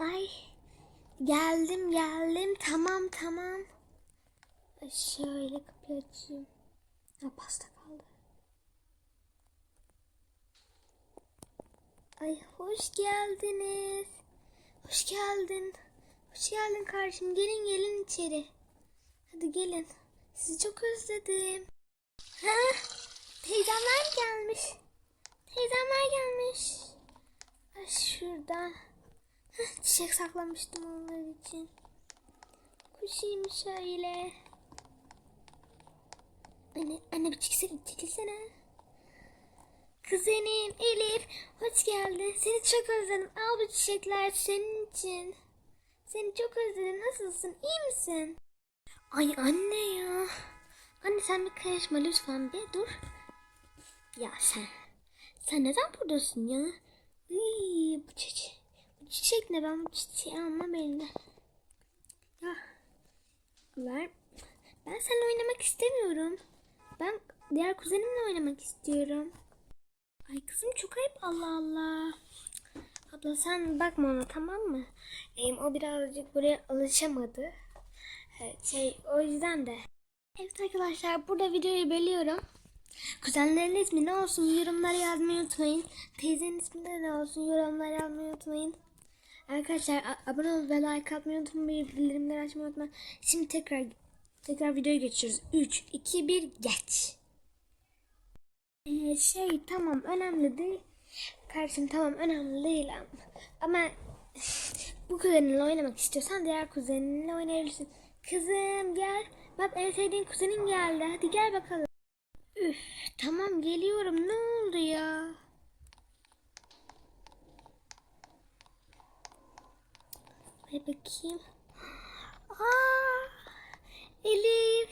Ay geldim geldim tamam tamam. Şöyle kapıyı açayım. Ha pasta kaldı. Ay hoş geldiniz. Hoş geldin. Hoş geldin kardeşim. Gelin gelin içeri. Hadi gelin. Sizi çok özledim. Ha? Teyzemler gelmiş. Teyzemler gelmiş. Ay şurada. Çiçek saklamıştım onlar için. Kuşayım şöyle. Anne, anne bir çekilsene, çekilsene. Kuzenim Elif, hoş geldin. Seni çok özledim. Al bu çiçekler senin için. Seni çok özledim. Nasılsın? İyi misin? Ay anne ya. Anne sen bir karışma lütfen bir dur. Ya sen. Sen neden buradasın ya? Iy, bu çiçek. Ne? Ben bu çiçeği almam eline. Ya. Ver. Ben seninle oynamak istemiyorum. Ben diğer kuzenimle oynamak istiyorum. Ay kızım çok ayıp Allah Allah. Abla sen bakma ona tamam mı? Ee, o birazcık buraya alışamadı. Şey o yüzden de. Evet arkadaşlar burada videoyu bölüyorum. Kuzenlerin ismi ne olsun yorumlara yazmayı unutmayın. Teyzenin ismi de ne olsun yorumlara yazmayı unutmayın. Arkadaşlar abone ol ve like atmayı unutmayın. Bildirimleri açmayı unutmayın. Şimdi tekrar tekrar videoya geçiyoruz. 3, 2, 1 geç. Ee, şey tamam önemli değil. Kardeşim tamam önemli değil ama bu kuzeninle oynamak istiyorsan diğer kuzeninle oynayabilirsin. Kızım gel. Bak en sevdiğin kuzenin geldi. Hadi gel bakalım. Üf tamam geliyorum. Ne oldu ya? Ver bakayım. Aa, Elif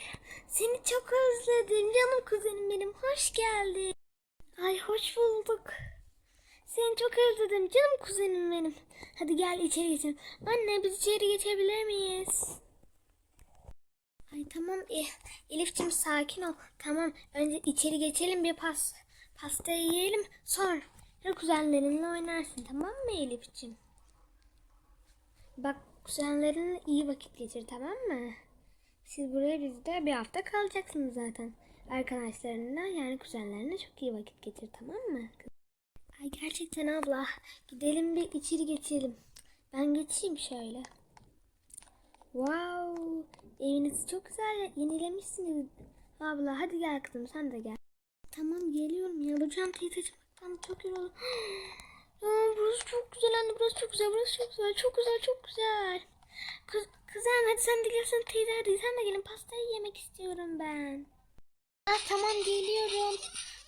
seni çok özledim. Canım kuzenim benim. Hoş geldin. Ay hoş bulduk. Seni çok özledim canım kuzenim benim. Hadi gel içeri geçelim. Anne biz içeri geçebilir miyiz? Ay tamam e, Elif'ciğim sakin ol. Tamam önce içeri geçelim bir pas pastayı yiyelim. Sonra kuzenlerinle oynarsın tamam mı Elif'ciğim? Bak kuzenlerinle iyi vakit geçir tamam mı? Siz buraya bizde bir hafta kalacaksınız zaten. Arkadaşlarınla yani kuzenlerinle çok iyi vakit geçir tamam mı? Ay gerçekten abla. Gidelim bir içeri geçelim. Ben geçeyim şöyle. Wow. Evinizi çok güzel yenilemişsiniz. Abla hadi gel kızım sen de gel. Tamam geliyorum ya. Bu çantayı taşımaktan çok yoruldum. Ya burası çok güzel anne. Burası çok güzel. Burası çok güzel. Çok güzel. Çok güzel. Kız, kızım hadi sen de gelsin teyze hadi sen de gelin. Pastayı yemek istiyorum ben. Ha, tamam geliyorum.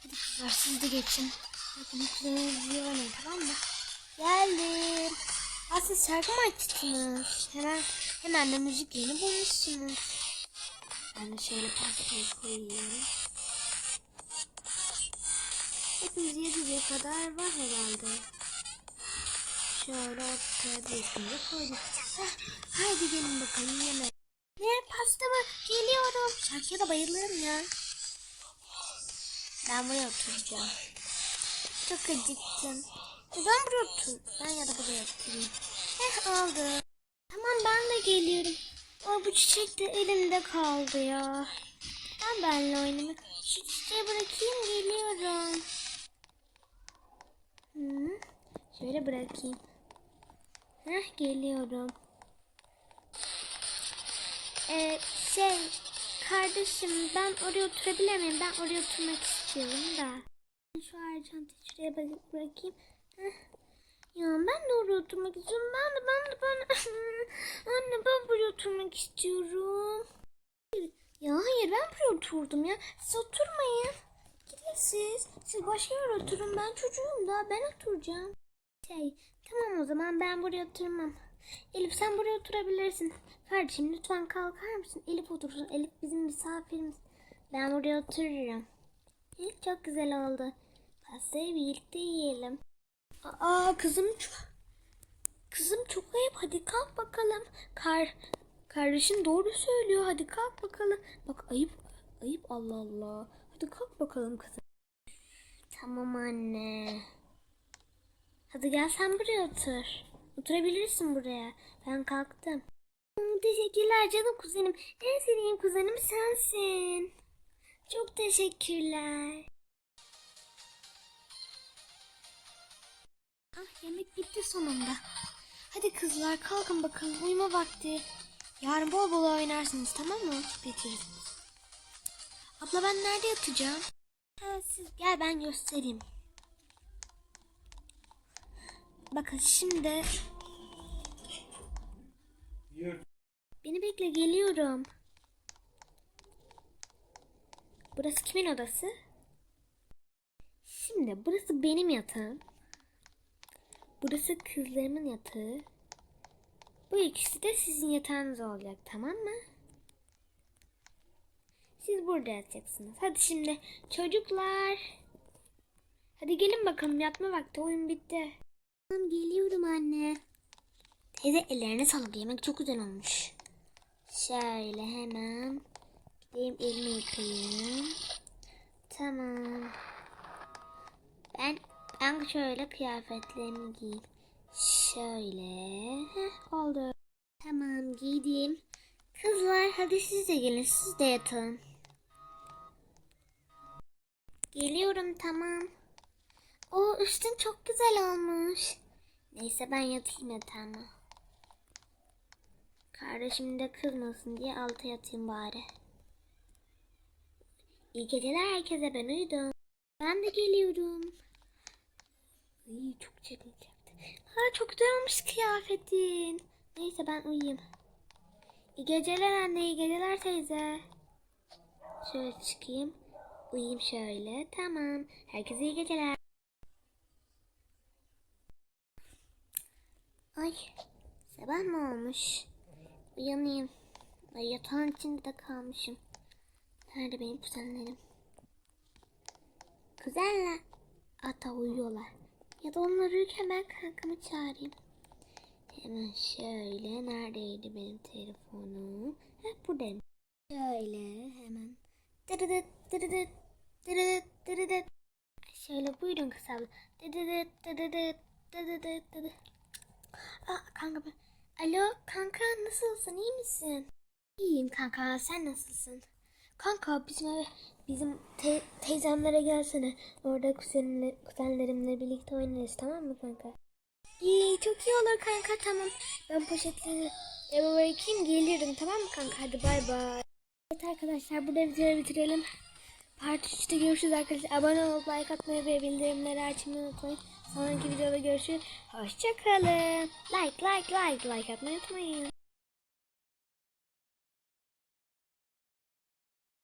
Hadi kızlar siz de geçin. Hadi kuzeninizi oynayın tamam mı? Geldim. Aa, siz şarkı mı açtınız? Hemen, hemen de müzik yeni bulmuşsunuz. Ben de şöyle pastayı koyayım. Hepimiz yediye kadar var herhalde. Şöyle ortaya resmini koyduk. Heh, haydi gelin bakalım yeme. Ne pasta mı? Geliyorum. Şarkıya da bayılırım ya. Ben buraya oturacağım. Çok acıktım. Ben buraya otur. Ben ya da buraya oturayım. Heh aldım. Tamam ben de geliyorum. Aa, bu çiçek de elimde kaldı ya. Ben benimle oynamak. Şu çiçeği bırakayım geliyorum. Hı, şöyle bırakayım. Heh geliyorum. Ee, şey kardeşim ben oraya oturabilir miyim? Ben oraya oturmak istiyorum da. Şu çantayı şuraya bırak- bırakayım. Heh. Ya ben de oraya oturmak istiyorum. Ben de ben de ben Anne ben buraya oturmak istiyorum. Ya hayır ben buraya oturdum ya. Siz oturmayın. Gidin siz. Siz başka yere oturun. Ben çocuğum da ben oturacağım. Şey tamam o zaman ben buraya oturmam. Elif sen buraya oturabilirsin. Kardeşim lütfen kalkar mısın? Elif otursun. Elif bizim misafirimiz. Ben buraya otururum. Evet, çok güzel oldu. Pastayı birlikte yiyelim. Aa kızım çok... Kızım çok ayıp. Hadi kalk bakalım. Kar... Kardeşin doğru söylüyor. Hadi kalk bakalım. Bak ayıp. Ayıp Allah Allah. Hadi kalk bakalım kızım. Tamam anne. Hadi gel sen buraya otur. Oturabilirsin buraya. Ben kalktım. Hmm, Teşekkürler canım kuzenim. En sevdiğim kuzenim sensin. Çok teşekkürler. Ah yemek bitti sonunda. Hadi kızlar kalkın bakalım uyuma vakti. Yarın bol bol oynarsınız tamam mı? Bitirirsiniz. Abla ben nerede yatacağım? Ha, siz gel ben göstereyim. Bakın şimdi beni bekle geliyorum. Burası kimin odası? Şimdi burası benim yatağım. Burası kızlarımın yatağı. Bu ikisi de sizin yatağınız olacak tamam mı? Siz burada yatacaksınız. Hadi şimdi çocuklar. Hadi gelin bakalım yatma vakti oyun bitti. Tamam geliyorum anne. Teyze ellerine sağlık yemek çok güzel olmuş. Şöyle hemen gideyim elimi yıkayayım. Tamam. Ben ben şöyle kıyafetlerimi giyeyim. Şöyle. Heh, oldu. Tamam giydim. Kızlar hadi siz de gelin siz de yatın. Geliyorum tamam. O üstün çok güzel olmuş. Neyse ben yatayım yatağıma. Kardeşim de kızmasın diye alta yatayım bari. İyi geceler herkese ben uyudum. Ben de geliyorum. Ay çok çaktı. Ha çok güzel olmuş kıyafetin. Neyse ben uyuyayım. İyi geceler anne, iyi geceler teyze. Şöyle çıkayım. Uyuyayım şöyle. Tamam. Herkese iyi geceler. Ay sabah mı olmuş? Uyanayım. Ay yatağın içinde de kalmışım. Nerede benim kuzenlerim? Kuzenler. Ata uyuyorlar. Ya da onlar uyurken ben kankamı çağırayım. Hemen şöyle neredeydi benim telefonum? Heh buradayım. Şöyle hemen. Dırıdıt dırıdıt dırıdıt dırıdıt. Şöyle buyurun kız abla. Dırıdıt dırıdıt dırıdıt dırıdıt. Aa kanka ben. Alo kanka nasılsın iyi misin? İyiyim kanka sen nasılsın? Kanka bizim eve, bizim te- teyzemlere gelsene. Orada kuzenimle, kuzenlerimle birlikte oynarız tamam mı kanka? İyi çok iyi olur kanka tamam. Ben poşetleri eve bırakayım gelirim tamam mı kanka? Hadi bay bay. Evet arkadaşlar burada videoyu bitirelim. Part 3'te görüşürüz arkadaşlar. Abone olup like atmayı ve bildirimleri açmayı unutmayın. Sonraki videoda görüşürüz. Hoşçakalın. Like like like like atmayı unutmayın.